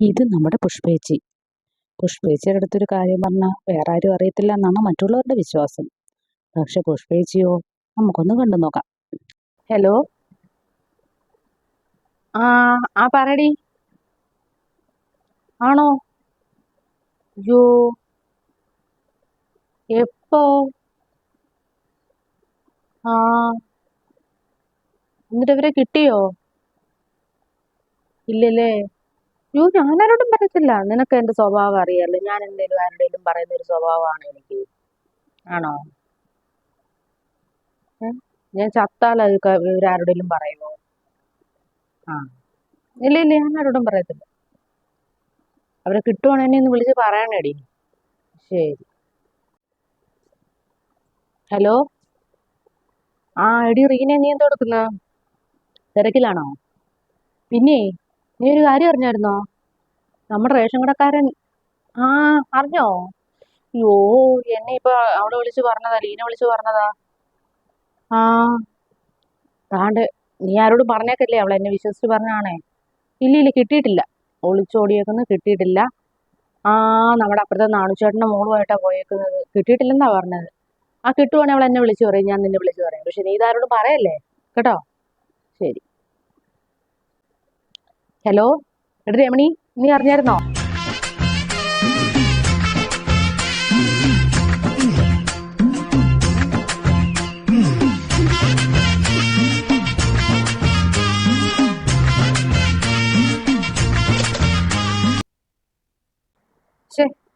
ഇത് നമ്മുടെ പുഷ്പേച്ചി. പുഷ്പേച്ചിയുടെ അടുത്തൊരു കാര്യം പറഞ്ഞാൽ വേറെ ആരും അറിയത്തില്ല എന്നാണ് മറ്റുള്ളവരുടെ വിശ്വാസം. പക്ഷെ പുഷ്പേച്ചിയോ നമുക്കൊന്ന് കണ്ടു നോക്കാം. ഹലോ? ആ ആ പറയടി ആണോ? യോ എപ്പോ? ആ. എന്നിട്ട് ഇവരെ കിട്ടിയോ? ഇല്ലല്ലേ? യോ ആരോടും പറയത്തില്ല. നിനക്ക് എന്റെ സ്വഭാവം അറിയാലോ. ഞാൻ എന്തെങ്കിലും ആരുടെയും പറയുന്ന ഒരു സ്വഭാവമാണ് എനിക്ക്. ആണോ? ഞാൻ ചത്താൽ അത് ഇവരാരുടെയും പറയുമോ? ആ. ഇല്ല ഇല്ല ഞാൻ ആരോടും പറയത്തില്ല. അവരെ കിട്ടുവാണെങ്കിൽ എന്നെ ഒന്ന് വിളിച്ച് പറയണേടി. ശരി. ഹലോ? ആ എടി റീനെ നീ എന്താ കൊടുക്കുന്ന തിരക്കിലാണോ? പിന്നെ നീ ഒരു കാര്യം അറിഞ്ഞായിരുന്നോ? നമ്മുടെ റേഷൻ കടക്കാരൻ ആ അറിഞ്ഞോ? അയ്യോ എന്നെ ഇപ്പൊ അവൾ വിളിച്ചു പറഞ്ഞതാ ലീന വിളിച്ചു പറഞ്ഞതാ. ആ താണ്ട് നീ ആരോട് പറഞ്ഞേക്കല്ലേ അവൾ എന്നെ വിശ്വസിച്ച് പറഞ്ഞാണേ ഇല്ല ഇല്ല കിട്ടിയിട്ടില്ല. ഒളിച്ചോടിയേക്കുന്നത് കിട്ടിയിട്ടില്ല. ആ നമ്മുടെ അപ്പുറത്തെ നാണുചേട്ടന്റെ മോളുമായിട്ടാ പോയേക്കുന്നത്. കിട്ടിയിട്ടില്ലെന്നാ പറഞ്ഞത്. ആ കിട്ടുവാണെങ്കിൽ അവൾ എന്നെ വിളിച്ചു പറയും ഞാൻ നിന്നെ വിളിച്ചു പറയും. പക്ഷെ നീ ഇതാരോടും പറയല്ലേ? കേട്ടോ? ശരി. ഹലോ എടി രമണി നീ അറിഞ്ഞായിരുന്നോ?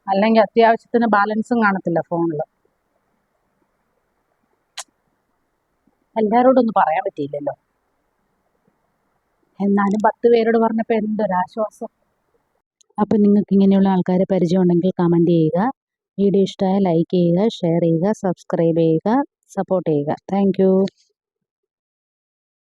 അല്ലെങ്കിൽ അത്യാവശ്യത്തിന് ബാലൻസും കാണത്തില്ല ഫോണിൽ. എല്ലാരോടൊന്നും പറയാൻ പറ്റിയില്ലല്ലോ. എന്നാലും പത്ത് പേരോട് പറഞ്ഞപ്പോൾ എന്തൊരാശ്വാസം. അപ്പം നിങ്ങൾക്ക് ഇങ്ങനെയുള്ള ആൾക്കാരെ പരിചയം ഉണ്ടെങ്കിൽ കമന്റ് ചെയ്യുക. വീഡിയോ ഇഷ്ടമായ ലൈക്ക് ചെയ്യുക ഷെയർ ചെയ്യുക സബ്സ്ക്രൈബ് ചെയ്യുക സപ്പോർട്ട് ചെയ്യുക. താങ്ക്